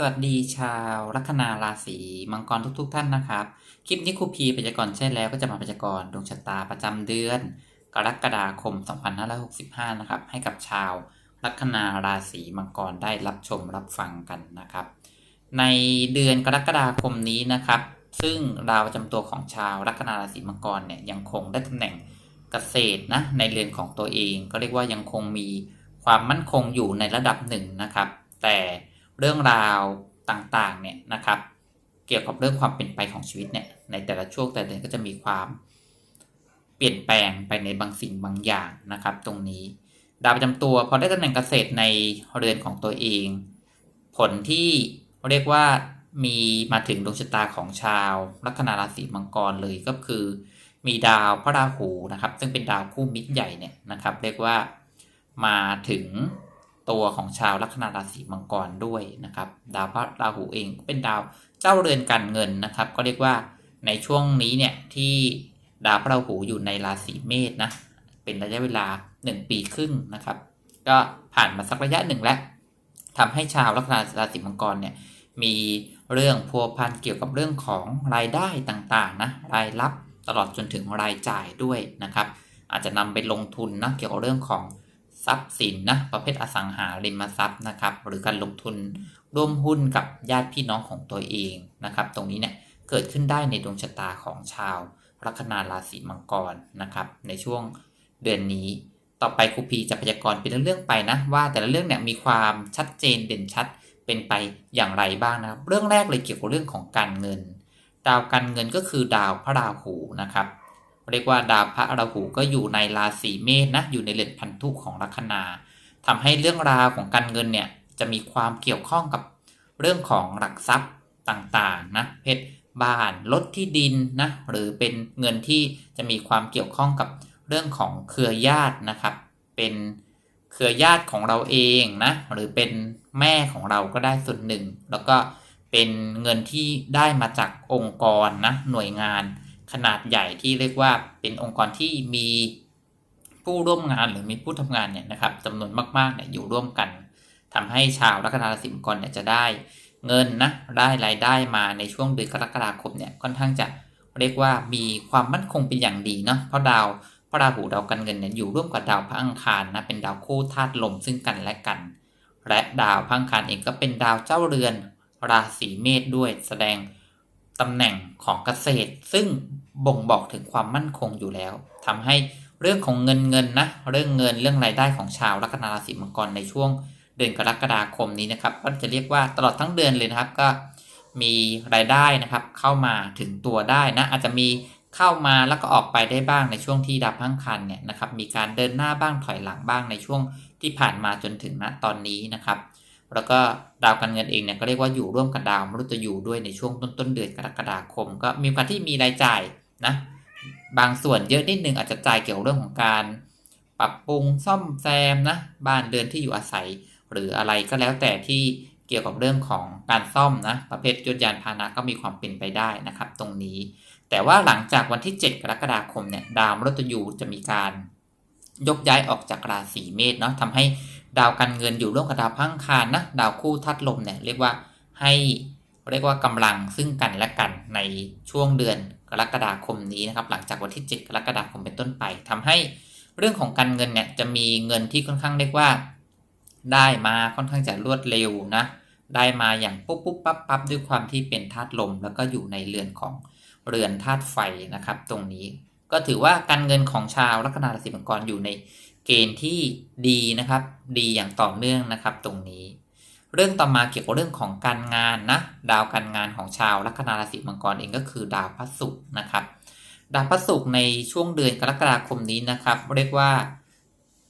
สวัสดีชาวลัคนาราศีมังกรทุกๆทท่านนะครับ คลิปนี้ครูพีพยากรณ์ใช่แล้วก็จะมาพยากรณ์ดวงชะตาประจำเดือน กรกฎาคม 2565 นะครับ ให้กับชาวลัคนาราศีมังกรได้รับชมรับฟังกันนะครับ ในเดือนกรกฎาคมนี้นะครับ ซึ่งดาวประจำตัวของชาวลัคนาราศีมังกรเนี่ยยังคงได้ตำแหน่งเกษตรนะในเรือนของตัวเอง ก็เรียกว่ายังคงมีความมั่นคงอยู่ในระดับหนึ่งนะครับ แต่ เรื่องราวต่างๆเนี่ยนะครับ เกี่ยวกับเรื่องความเป็นไปของชีวิตเนี่ยในแต่ละช่วงแต่ละเดือนก็จะมีความเปลี่ยนแปลงไปในบางสิ่งบางอย่างนะครับ ตรงนี้ดาวประจำตัวพอได้ตำแหน่งเกษตรในเรือนของตัวเอง ผลที่เรียกว่ามีมาถึงดวงชะตาของชาว ลัคนาราศีมังกรเลยก็คือ มีดาวพระราหูนะครับ ซึ่งเป็นดาวคู่มิตรใหญ่เนี่ยนะครับ เรียกว่ามาถึง ตัวของชาวลัคนาราศีมังกรด้วยนะครับ ดาวพระราหูเองเป็นดาวเจ้าเรือนการเงินนะครับ ก็เรียกว่าในช่วงนี้เนี่ยที่ดาวพระราหูอยู่ในราศีเมษนะเป็นระยะเวลา 1 ปีครึ่งนะครับ ก็ผ่านมาสักระยะหนึ่งแล้วทำให้ชาวลัคนาราศีมังกรเนี่ยมีเรื่องพัวพันเกี่ยวกับเรื่องของรายได้ต่างๆนะรายรับตลอดจนถึงรายจ่ายด้วยนะครับ อาจจะนำไปลงทุนนะเกี่ยวกับเรื่องของ ทรัพย์สินนะประเภทอสังหาริมทรัพย์นะครับ หรือการลงทุนร่วมหุ้นกับญาติพี่น้องของตัวเองนะครับ ตรงนี้เนี่ยเกิดขึ้นได้ในดวงชะตาของชาวลัคนาราศีมังกรนะครับ ในช่วงเดือนนี้ ต่อไปครูพีจะพยากรณ์เป็นเรื่องๆไปนะ ว่าแต่ละเรื่องเนี่ยมีความชัดเจนเด่นชัดเป็นไปอย่างไรบ้างนะครับ เรื่องแรกเลยเกี่ยวกับเรื่องของการเงิน ดาวการเงินก็คือดาวพระราหูนะครับ เรียกว่าดาวพระราหูก็อยู่ในราศีเมษนะอยู่ในเรือนพันธุของลัคนาทำให้เรื่องราวของการเงินเนี่ยจะมีความเกี่ยวข้องกับเรื่องของหลักทรัพย์ต่างๆนะเพชรบ้านรถที่ดินนะหรือเป็นเงินที่จะมีความเกี่ยวข้องกับเรื่องของเครือญาตินะครับ เป็นเครือญาติของเราเองนะหรือเป็นแม่ของเราก็ได้ส่วนหนึ่ง แล้วก็เป็นเงินที่ได้มาจากองค์กรนะหน่วยงาน ขนาดใหญ่ที่เรียกว่าเป็นองค์กรที่มีผู้ร่วมงานหรือมีผู้ทำงานเนี่ยนะครับจำนวนมากๆเนี่ยอยู่ร่วมกันทำให้ชาวลัคนาราศีมังกรเนี่ยจะได้เงินนะได้รายได้มาในช่วงเดือนกรกฎาคมเนี่ยค่อนข้างจะเรียกว่ามีความมั่นคงเป็นอย่างดีเนาะเพราะดาวพระราหูดาวการเงินเนี่ยอยู่ร่วมกับดาวพระอังคารนะเป็นดาวคู่ธาตุลมซึ่งกันและกัน และดาวพระอังคารเองก็เป็นดาวเจ้าเรือนราศีเมษด้วยแสดงตำแหน่งของเกษตร ซึ่ง บ่งบอกถึงความมั่นคงอยู่แล้วทำให้เรื่องของเงินเงินนะเรื่องเงินเรื่องรายได้ของชาวลัคนาราศีมังกรในช่วงเดือนกรกฎาคมนี้นะครับ ก็จะเรียกว่าตลอดทั้งเดือนเลยนะครับก็มีรายได้นะครับเข้ามาถึงตัวได้นะอาจจะมีเข้ามาแล้วก็ออกไปได้บ้างในช่วงที่ดับพังคันเนี่ยนะครับมีการเดินหน้าบ้างถอยหลังบ้างในช่วงที่ผ่านมาจนถึงณตอนนี้นะครับแล้วก็ดาวการเงินเองเนี่ยก็เรียกว่าอยู่ร่วมกับดาวมฤตยูด้วยในช่วงต้นต้นเดือนกรกฎาคม ก็มีโอกาสที่มีรายจ่าย นะบางส่วนเยอะนิดนึงอาจจะจ่ายเกี่ยวกับเรื่องของการ ปรับปรุงซ่อมแซมนะบ้านเรือนที่อยู่อาศัย หรืออะไรก็แล้วแต่ที่เกี่ยวกับเรื่องของการซ่อมนะประเภทยนต์ยานพาหนะก็มีความเป็นไปได้นะครับ ตรงนี้ แต่ว่าหลังจากวันที่ 7 กรกฎาคมเนี่ยดาวมฤตยูจะมีการยกย้ายออกจากราศีเมษเนาะทำให้ดาวการเงินอยู่ร่วมกับดาวพังคารนะดาวคู่ทัดลมเนี่ยเรียกว่าให้เรียกว่ากำลังซึ่งกันและกันในช่วงเดือน กรกฎาคมนี้นะครับหลังจากวันที่ 7 กรกฎาคมเป็นต้นไปทำให้เรื่องของการเงินเนี่ยจะมีเงินที่ค่อนข้างเรียกว่า ได้มาค่อนข้างจะรวดเร็วนะได้มาอย่างปุ๊บปุ๊บปั๊บปั๊บด้วยความที่เป็นธาตุลม แล้วก็อยู่ในเรือนของเรือนธาตุไฟนะครับ ตรงนี้ก็ถือว่าการเงินของชาวลัคนาราศีมังกรอยู่ในเกณฑ์ที่ดีนะครับ ดีอย่างต่อเนื่องนะครับตรงนี้ เรื่องต่อมาเกี่ยวกับเรื่องของการงานนะดาวการงานของชาวลัคนาราศีมังกรเองก็คือดาวพระศุกร์นะครับ ดาวพระศุกร์ในช่วงเดือนกรกฎาคมนี้นะครับ เรียกว่า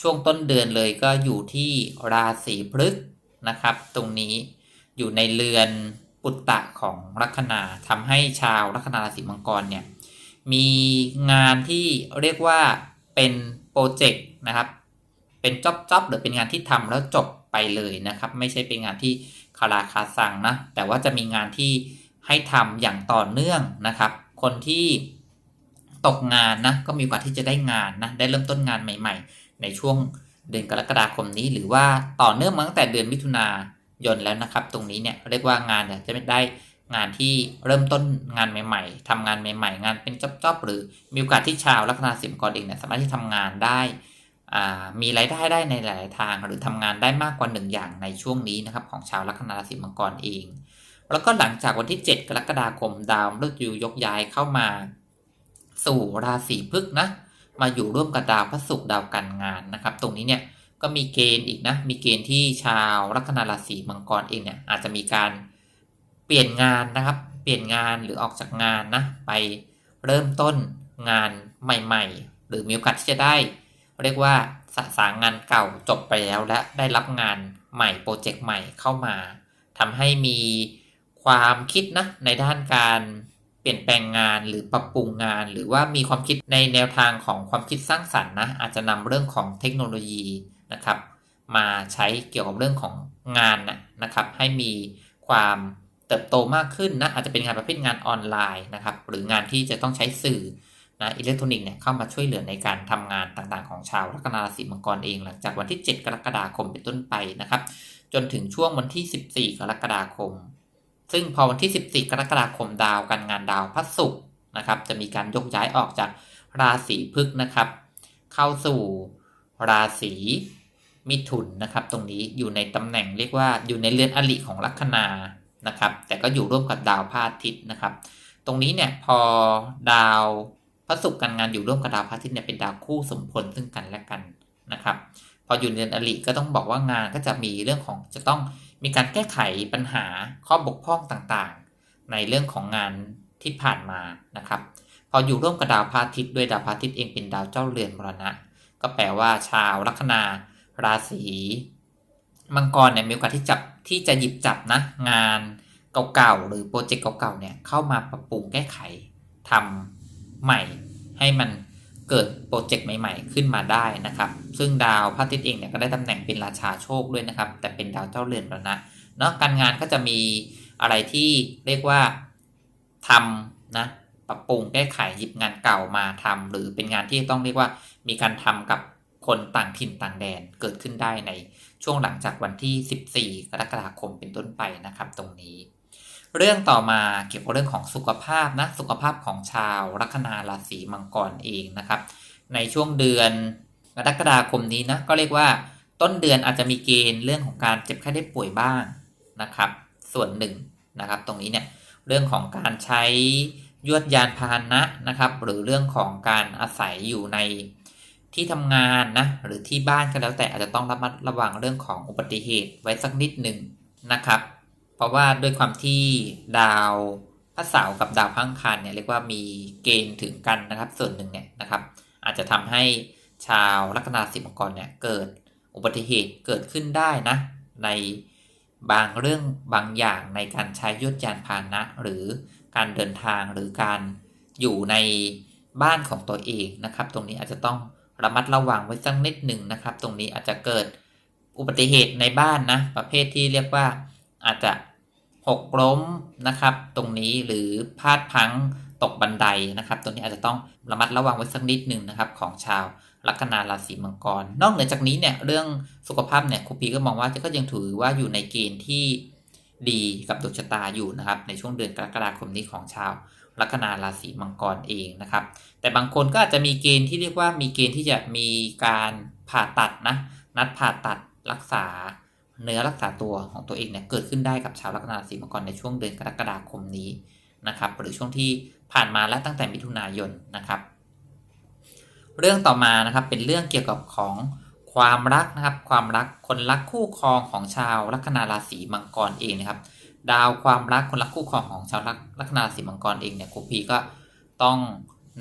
ช่วงต้นเดือนเลยก็อยู่ที่ราศีพฤกษ์นะครับ ตรงนี้อยู่ในเรือนปุตตะของลัคนาทำให้ชาวลัคนาราศีมังกรเนี่ยมีงานที่เรียกว่าเป็นโปรเจกต์นะครับ เป็นจ็อบจอบหรือเป็นงานที่ทำแล้วจบ ไปเลยนะครับ ไม่ใช่เป็นงานที่คาราคาซังนะ แต่ว่าจะมีงานที่ให้ทำอย่างต่อเนื่องนะครับ คนที่ตกงานนะก็มีโอกาสที่จะได้งานนะได้เริ่มต้นงานใหม่ ๆ ในช่วงเดือนกรกฎาคมนี้ หรือว่าต่อเนื่องมาตั้งแต่เดือนมิถุนายนแล้วนะครับ ตรงนี้เนี่ยเรียกว่างานเนี่ยจะไม่ได้งานที่เริ่มต้นงานใหม่ ๆทำงานใหม่ ๆ งานเป็นจ๊อบๆหรือมีโอกาสที่ชาวลัคนาราศีมังกรเองเนี่ยสามารถที่ทำงานได้ มีรายได้ได้ในหลายทางหรือทำงานได้มากกว่าหนึ่งอย่างในช่วงนี้นะครับของชาวลัคนาราศีมังกรเอง แล้วก็หลังจากวันที่ 7 กรกฎาคมดาวฤกษ์ยูยกย้ายเข้ามา สู่ราศีพฤกษ์นะมาอยู่ร่วมกับดาวพระศุกร์ดาวการงานนะครับ ตรงนี้เนี่ยก็มีเกณฑ์อีกนะมีเกณฑ์ที่ชาวลัคนาราศีมังกรเองเนี่ยอาจจะมีการเปลี่ยนงานนะครับ เปลี่ยนงานหรือออกจากงานนะไปเริ่มต้นงานใหม่ ๆ หรือมีโอกาสที่จะได้ เรียกว่าสะสางงานเก่าจบไปแล้วและได้รับงานใหม่โปรเจกต์ใหม่เข้ามาทำให้มีความคิดนะในด้านการเปลี่ยนแปลงงานหรือปรับปรุงงาน หรือว่ามีความคิดในแนวทางของความคิดสร้างสรรค์นะอาจจะนำเรื่องของเทคโนโลยีนะครับ มาใช้เกี่ยวกับเรื่องของงานนะนะครับ ให้มีความเติบโตมากขึ้นนะอาจจะเป็นงานประเภทงานออนไลน์นะครับ หรืองานที่จะต้องใช้สื่อ นะอิเล็กทรอนิกส์เนี่ยเข้ามาช่วยเหลือในการทำงานต่างๆของชาวลัคนาราศีมังกรเอง หลังจากวันที่ 7 กรกฎาคมเป็นต้นไปนะครับ จนถึงช่วงวันที่ 14 กรกฎาคม ซึ่งพอวันที่ 14 กรกฎาคมดาวการงานดาวพระศุกร์นะครับ จะมีการยกย้ายออกจากราศีพฤกษ์นะครับ เข้าสู่ราศีมิถุนนะครับ ตรงนี้อยู่ในตำแหน่งเรียกว่าอยู่ในเรือนอริของลัคนานะครับ แต่ก็อยู่ร่วมกับดาวพระอาทิตย์นะครับ ตรงนี้เนี่ยพอดาว พระศุกร์การงานอยู่ร่วมกับดาวพระอาทิตย์เนี่ยเป็นดาวคู่สมพลซึ่งกันและกันนะครับ พออยู่เรือนอริก็ต้องบอกว่างานก็จะมีเรื่องของจะต้องมีการแก้ไขปัญหาข้อบกพร่องต่างๆ ในเรื่องของงานที่ผ่านมานะครับ พออยู่ร่วมกับดาวพระอาทิตย์ด้วยดาวพระอาทิตย์เองเป็นดาวเจ้าเรือนมรณะ ก็แปลว่าชาวลัคนา ราศีมังกรเนี่ยมีโอกาสที่จับที่จะหยิบจับนะงานเก่าๆหรือโปรเจกต์เก่าๆเนี่ยเข้ามาปรับปรุงแก้ไขทำ ใหม่ ให้มันเกิดโปรเจกต์ใหม่ ๆ ขึ้นมาได้นะครับ ซึ่งดาวพระอาทิตย์เองเนี่ยก็ได้ตำแหน่งเป็นราชาโชคด้วยนะครับ แต่เป็นดาวเจ้าเรือนแล้วนะเนาะการงานก็จะมีอะไรที่เรียกว่าทำนะปรับปรุงแก้ไขหยิบงานเก่ามาทำหรือเป็นงานที่ต้องเรียกว่ามีการทำกับคนต่างถิ่นต่างแดนเกิดขึ้นได้ในช่วงหลังจากวันที่ 14 กรกฎาคมเป็นต้นไปนะครับ ตรงนี้ เรื่องต่อมาเกี่ยวกับเรื่องของสุขภาพนะสุขภาพของชาวลัคนาราศีมังกรเองนะครับ ในช่วงเดือนกรกฎาคมนี้นะก็เรียกว่าต้นเดือนอาจจะมีเกณฑ์เรื่องของการเจ็บไข้ได้ป่วยบ้างนะครับ ส่วนหนึ่งนะครับ ตรงนี้เนี่ยเรื่องของการใช้ยวดยานพาหนะนะครับ หรือเรื่องของการอาศัยอยู่ในที่ทำงานนะหรือที่บ้านก็แล้วแต่อาจจะต้องระมัดระวังเรื่องของอุบัติเหตุไว้สักนิดหนึ่งนะครับ ราะว่าด้วยความที่ดาวพระเสาร์กับดาวพังคารเนี่ยเรียกว่ามีเกณฑ์ถึงกันนะครับ ส่วนหนึ่งเนี่ยนะครับ อาจจะทำให้ชาวลัคนาราศีมังกรเนี่ยเกิดอุบัติเหตุเกิดขึ้นได้นะ ในบางเรื่องบางอย่างในการใช้ยุทธยานพาหนะ หรือการเดินทางหรือการอยู่ในบ้านของตัวเองนะครับ ตรงนี้อาจจะต้องระมัดระวังไว้สักนิดหนึ่งนะครับ ตรงนี้อาจจะเกิดอุบัติเหตุในบ้านนะประเภทที่เรียกว่าอาจจะ หกล้มนะครับ ตรงนี้หรือพลาดพังตกบันไดนะครับตรงนี้อาจจะต้องระมัดระวังไว้สักนิดหนึ่งนะครับ ของชาวลัคนาราศีมังกร นอกเหนือจากนี้เนี่ยเรื่องสุขภาพเนี่ยครูปีก็มองว่าก็ยังถือว่าอยู่ในเกณฑ์ที่ดีกับดวงชะตาอยู่นะครับ ในช่วงเดือนกรกฎาคมนี้ของชาวลัคนาราศีมังกรเองนะครับ แต่บางคนก็อาจจะมีเกณฑ์ที่เรียกว่ามีเกณฑ์ที่จะมีการผ่าตัดนะนัดผ่าตัดรักษา เนื้อรักษาตัวของตัวเองเนี่ยเกิดขึ้นได้กับชาวลัคนาราศีมังกรในช่วงเดือนกรกฎาคมนี้นะครับ หรือช่วงที่ผ่านมาและตั้งแต่มิถุนายนนะครับ เรื่องต่อมานะครับเป็นเรื่องเกี่ยวกับของความรักนะครับ ความรักคนรักคู่ครองของชาวลัคนาราศีมังกรเองนะครับ ดาวความรักคนรักคู่ครองของชาวลัคนาราศีมังกรเองเนี่ยครูพีก็ต้อง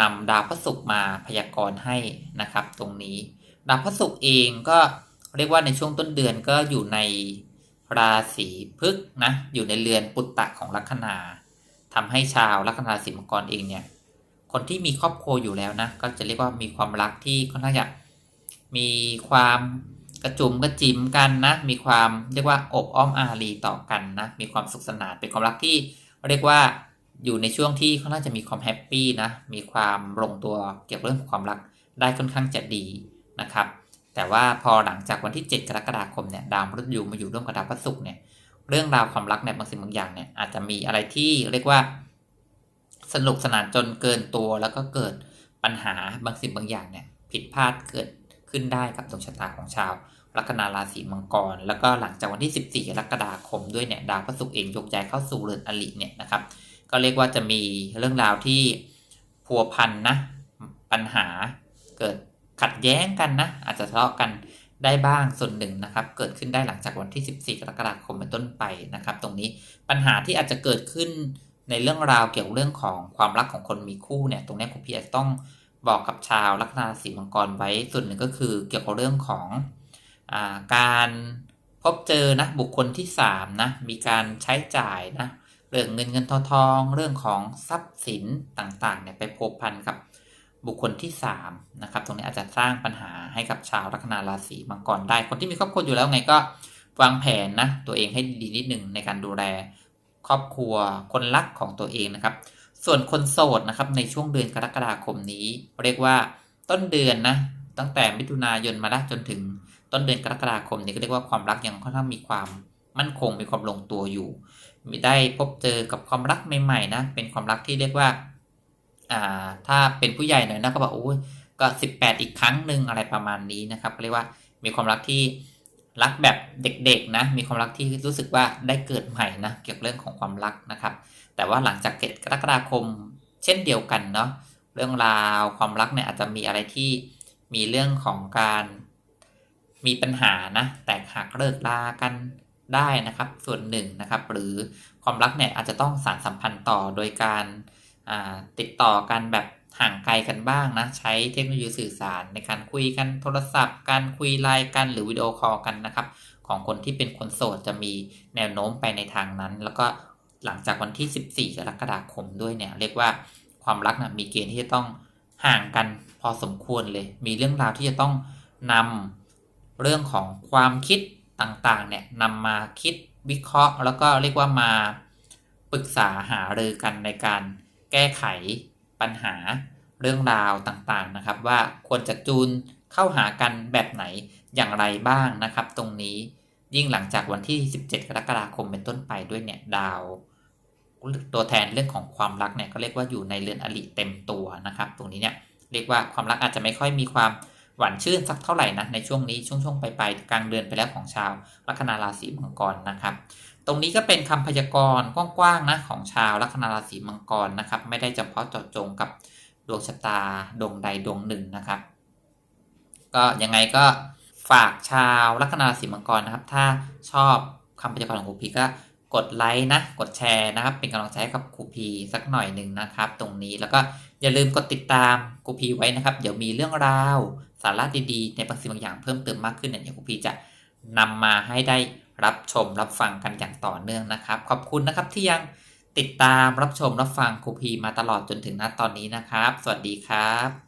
นำดาวพระศุกร์มาพยากรณ์ให้นะครับ ตรงนี้ ดาวพระศุกร์เองก็ เรียกว่าในช่วงต้นเดือนก็อยู่ในราศีพฤกษ์นะอยู่ในเรือนปุตตะของลัคนาทำให้ชาวลัคนาราศีมังกรเองเนี่ยคนที่มีครอบครัวอยู่แล้วนะก็จะเรียกว่ามีความรักที่ค่อนข้างจะมีความกระจุมกระจิมกันนะ มีความเรียกว่าอบอ้อมอารีต่อกันนะ มีความสุขสนานเป็นความรักที่เรียกว่าอยู่ในช่วงที่ค่อนข้าจะมีความแฮปปี้นะ มีความลงตัวเกี่ยวกับเรื่องของความรักได้ค่อนข้างจะดีนะครับ แต่ว่าพอหลังจากวันที่ 7 กรกฎาคมเนี่ยดาวมฤตยูมาอยู่ร่วมกับดาวพฤหัสเนี่ยเรื่องราวความรักเนี่ยบางสิ่งบางอย่างเนี่ยอาจจะมีอะไรที่เรียกว่าสนุกสนานจนเกินตัว แล้วก็เกิดปัญหาบางสิ่งบางอย่างเนี่ยผิดพลาดเกิดขึ้นได้กับดวงชะตาของชาวลัคนาราศีมังกร แล้วก็หลังจากวันที่ 14กรกฎาคมด้วยเนี่ยดาวพระศุกร์เองยกย้ายเข้าสู่เรือนอลิเนี่ยนะครับ ก็เรียกว่าจะมีเรื่องราวที่พัวพันนะปัญหาเกิด ขัดแย้งกันนะ อาจจะทะเลาะกันได้บ้างส่วนหนึ่งนะครับ เกิดขึ้นได้หลังจากวันที่ 14 กรกฎาคมเป็นต้นไปนะครับ ตรงนี้ปัญหาที่อาจจะเกิดขึ้นในเรื่องราวเกี่ยวกับเรื่องของความรักของคนมีคู่เนี่ย ตรงนี้คุณพี่อาจจะต้องบอกกับชาวลัคนาราศีมังกรไว้ส่วนหนึ่งก็คือเกี่ยวกับเรื่องของอาการพบเจอนะบุคคลที่3นะมีการใช้จ่ายนะเรื่องเงินเงินทองทอง เรื่องของทรัพย์สินต่างๆเนี่ยไปพัวพันกับ บุคคลที่3นะครับตรงนี้อาจจะสร้างปัญหาให้กับชาวลัคนาราศีมังกรได้ คนที่มีครอบครัวอยู่แล้วไงก็วางแผนนะตัวเองให้ดีนิดหนึ่งในการดูแลครอบครัวคนรักของตัวเองนะครับ ส่วนคนโสดนะครับในช่วงเดือนกรกฎาคมนี้ เรียกว่าต้นเดือนนะตั้งแต่มิถุนายนมาแล้วจนถึงต้นเดือนกรกฎาคมนี้ก็เรียกว่าความรักยังค่อนข้างมีความมั่นคงมีความลงตัวอยู่ มีได้พบเจอกับความรักใหม่ๆนะเป็นความรักที่เรียกว่า อ่าถ้าเป็นผู้ใหญ่หน่อยนะก็บอกโอ้ยก็ 18 อีกครั้งหนึ่งอะไรประมาณนี้นะครับเรียกว่ามีความรักที่รักแบบเด็กๆนะมีความรักที่รู้สึกว่าได้เกิดใหม่นะเกี่ยวกับเรื่องของความรักนะครับ แต่ว่าหลังจากเกิดกรกฎาคมเช่นเดียวกันเนาะเรื่องราวความรักเนี่ยอาจจะมีอะไรที่มีเรื่องของการมีปัญหานะแตกหักเลิกลากันได้นะครับ ส่วนหนึ่งนะครับ หรือความรักเนี่ยอาจจะต้องสารสัมพันธ์ต่อโดยการ ติดต่อกันแบบห่างไกลกันบ้างนะ ใช้เทคโนโลยีสื่อสารในการคุยกันโทรศัพท์ การคุยไลน์กันหรือวิดีโอคอลกันนะครับ ของคนที่เป็นคนโสดจะมีแนวโน้มไปในทางนั้น แล้วก็หลังจากวันที่ 14กรกฎาคมด้วยเนี่ย เรียกว่าความรักนะมีเกณฑ์ที่จะต้องห่างกันพอสมควรเลย มีเรื่องราวที่จะต้องนำเรื่องของความคิดต่างๆเนี่ยนำมาคิดวิเคราะห์ แล้วก็เรียกว่ามาปรึกษาหารือกันในการ แก้ไขปัญหาเรื่องราวต่างๆนะครับ ว่าควรจะจูนเข้าหากันแบบไหนอย่างไรบ้างนะครับ ตรงนี้ยิ่งหลังจากวันที่ 17 กรกฎาคมเป็นต้นไปด้วยเนี่ยดาว ตัวแทนเรื่องของความรักเนี่ยก็เรียกว่าอยู่ในเรือนอริเต็มตัวนะครับ ตรงนี้เนี่ยเรียกว่าความรักอาจจะไม่ค่อยมีความหวานชื่นสักเท่าไหร่นะในช่วงนี้ช่วงช่วงปลายๆกลางเดือนไปแล้วของชาวลัคนาราศีมังกรนะครับ ตรงนี้ก็เป็นคำพยากรณ์กว้างๆนะของชาวลัคนาราศีมังกรนะครับ ไม่ได้เฉพาะเจาะจงกับดวงชะตาดวงใดดวงหนึ่งนะครับ ก็ยังไงก็ฝากชาวลัคนาราศีมังกรนะครับ ถ้าชอบคำพยากรณ์ของครูพีก็กดไลค์นะกดแชร์นะครับ เป็นกำลังใจกับครูพีสักหน่อยหนึ่งนะครับ ตรงนี้แล้วก็อย่าลืมกดติดตามครูพีไว้นะครับ เดี๋ยวมีเรื่องราว สาระดีๆ ในบางสิ่งบางอย่างเพิ่มเติมมากขึ้นเนี่ยครูพีจะนำมาให้ได้ รับชมรับฟังกันอย่างต่อเนื่องนะครับ ขอบคุณนะครับที่ยังติดตามรับชมรับฟังครูพีมาตลอดจนถึงณตอนนี้นะครับ สวัสดีครับ